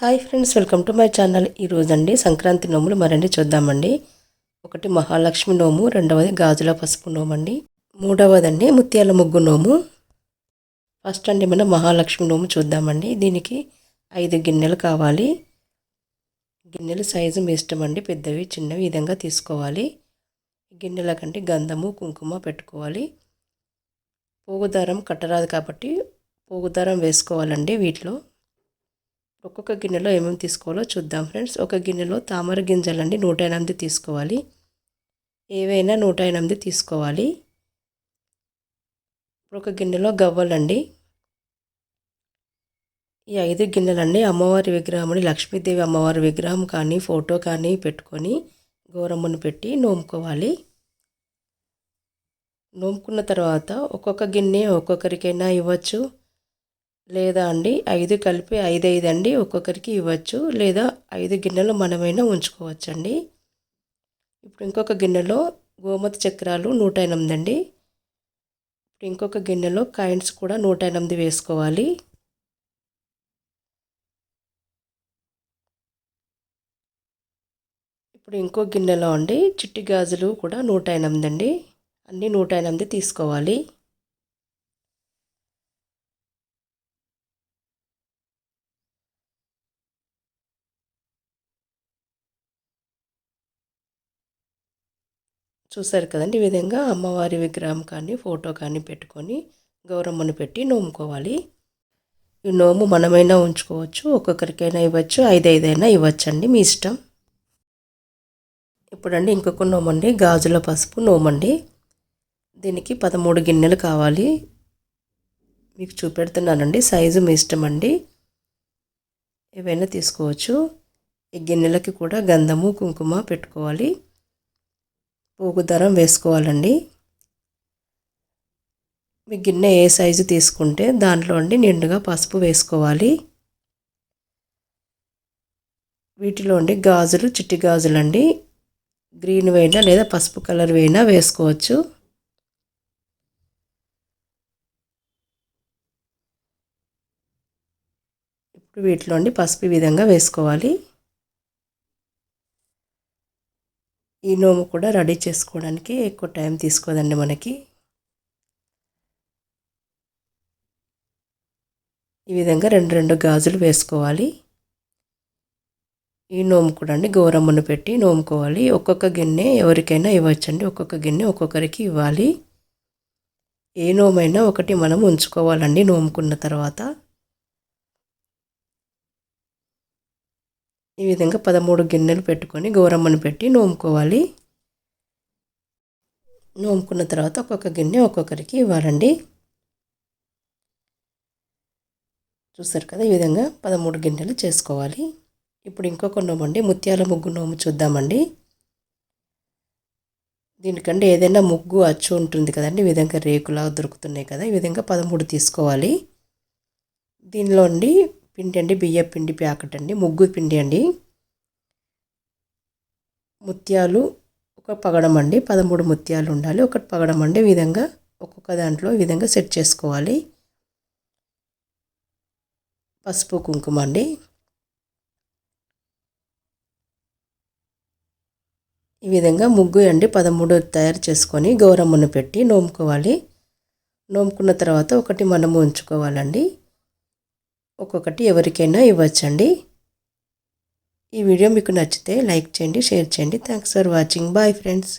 Hi friends welcome to my channel. ఈరోజండి అండి సంక్రాంతి నోములు మరండి చూద్దామండి. ఒకటి మహాలక్ష్మి నోము రెండవది గాజుల పసుపు నోము అండి మూడవదండి ముత్యాల ముగ్గు నోము. ఫస్ట్ అండి మనం మహాలక్ష్మి నోము చూద్దామండి. దీనికి ఐదు గిన్నెలు కావాలి. గిన్నెలు సైజు మీ ఇష్టం అండి పెద్దవి చిన్నవి విధంగా తీసుకోవాలి. గిన్నెల కంటే గంధము కుంకుమ పెట్టుకోవాలి. పోగుదారం కట్టరాదు కాబట్టి పోగుదారం వేసుకోవాలండి వీటిలో. ఒక్కొక్క గిన్నెలో ఏమేమి తీసుకోవాలో చూద్దాం ఫ్రెండ్స్. ఒక గిన్నెలో తామర గింజలండి నూట ఎనిమిది తీసుకోవాలి. ఏవైనా నూట ఎనిమిది తీసుకోవాలి. ఒక గిన్నెలో గవ్వలండి. ఈ ఐదు గిన్నెలండి అమ్మవారి విగ్రహంని లక్ష్మీదేవి అమ్మవారి విగ్రహం కానీ ఫోటో కానీ పెట్టుకొని గౌరమ్మను పెట్టి నోముకోవాలి. నోముకున్న తర్వాత ఒక్కొక్క గిన్నె ఒక్కొక్కరికైనా ఇవ్వచ్చు. లేదా అండి ఐదు కలిపి ఐదు ఐదు అండి ఒక్కొక్కరికి ఇవ్వచ్చు లేదా ఐదు గిన్నెలు మనమైనా ఉంచుకోవచ్చండి. ఇప్పుడు ఇంకొక గిన్నెలో గోమత చక్రాలు నూట ఎనిమిది అండి ఇప్పుడు ఇంకొక గిన్నెలో కాయిన్స్ కూడా నూట ఎనిమిది వేసుకోవాలి. ఇప్పుడు ఇంకో గిన్నెలో అండి చిట్టి గాజులు కూడా నూట ఎనిమిది అండి అన్నీ నూట ఎనిమిది తీసుకోవాలి. చూసారు కదండి ఈ విధంగా అమ్మవారి విగ్రహం కానీ ఫోటో కానీ పెట్టుకొని గౌరమ్మను పెట్టి నోముకోవాలి. ఈ నోము మనమైనా ఉంచుకోవచ్చు ఒక్కొక్కరికైనా ఇవ్వచ్చు ఐదైదైనా ఇవ్వచ్చండి మీ ఇష్టం. ఇప్పుడండి ఇంకొక నోమండి గాజుల పసుపు నోమండి. దీనికి పదమూడు గిన్నెలు కావాలి. మీకు చూపెడుతున్నానండి సైజు మీ ఇష్టం అండి ఏవైనా తీసుకోవచ్చు. ఈ గిన్నెలకి కూడా గంధము కుంకుమ పెట్టుకోవాలి. పోగు దారం వేసుకోవాలండి. మీ గిన్నె ఏ సైజు తీసుకుంటే దాంట్లో అండి నిండుగా పసుపు వేసుకోవాలి. వీటిలో అండి గాజులు చిట్టి గాజులు అండి గ్రీన్ వేయినా లేదా పసుపు కలర్ వేయినా వేసుకోవచ్చు. ఇప్పుడు వీటిలో అండి పసుపు విధంగా వేసుకోవాలి. ఈ నోము కూడా రెడీ చేసుకోవడానికి ఎక్కువ టైం తీసుకోదండి మనకి. ఈ విధంగా రెండు రెండు గాజులు వేసుకోవాలి. ఈ నోము కూడా అండి గౌరమ్మను పెట్టి నోముకోవాలి. ఒక్కొక్క గిన్నె ఎవరికైనా ఇవ్వచ్చండి. ఒక్కొక్క గిన్నె ఒక్కొక్కరికి ఇవ్వాలి. ఏ నోమైనా ఒకటి మనం ఉంచుకోవాలండి నోముకున్న తర్వాత. ఈ విధంగా పదమూడు గిన్నెలు పెట్టుకొని గౌరమ్మను పెట్టి నోముకోవాలి. నోముకున్న తర్వాత ఒక్కొక్క గిన్నె ఒక్కొక్కరికి ఇవ్వాలండి. చూసారు కదా ఈ విధంగా పదమూడు గిన్నెలు చేసుకోవాలి. ఇప్పుడు ఇంకొక నోము అండి ముత్యాల ముగ్గు నోము చూద్దామండి. దీనికంటే ఏదైనా ముగ్గు అచ్చు ఉంటుంది కదండి ఈ విధంగా రేకులా దొరుకుతున్నాయి కదా ఈ విధంగా పదమూడు తీసుకోవాలి. దీనిలో అండి పిండి అండి బియ్య పిండి ప్యాకెట్ అండి ముగ్గు పిండి అండి. ముత్యాలు ఒక పగడం అండి పదమూడు ముత్యాలు ఉండాలి. ఒకటి పగడం అండి విధంగా ఒక్కొక్క దాంట్లో ఈ విధంగా సెట్ చేసుకోవాలి. పసుపు కుంకుమ అండి. ఈ విధంగా ముగ్గు అండి పదమూడు తయారు చేసుకొని గౌరమ్మను పెట్టి నోముకోవాలి. నోముకున్న తర్వాత ఒకటి మనము ఉంచుకోవాలండి. ఒక్కొక్కటి ఎవరికైనా ఇవ్వచ్చండి. ఈ వీడియో మీకు నచ్చితే లైక్ చేయండి షేర్ చేయండి. Thanks for watching bye friends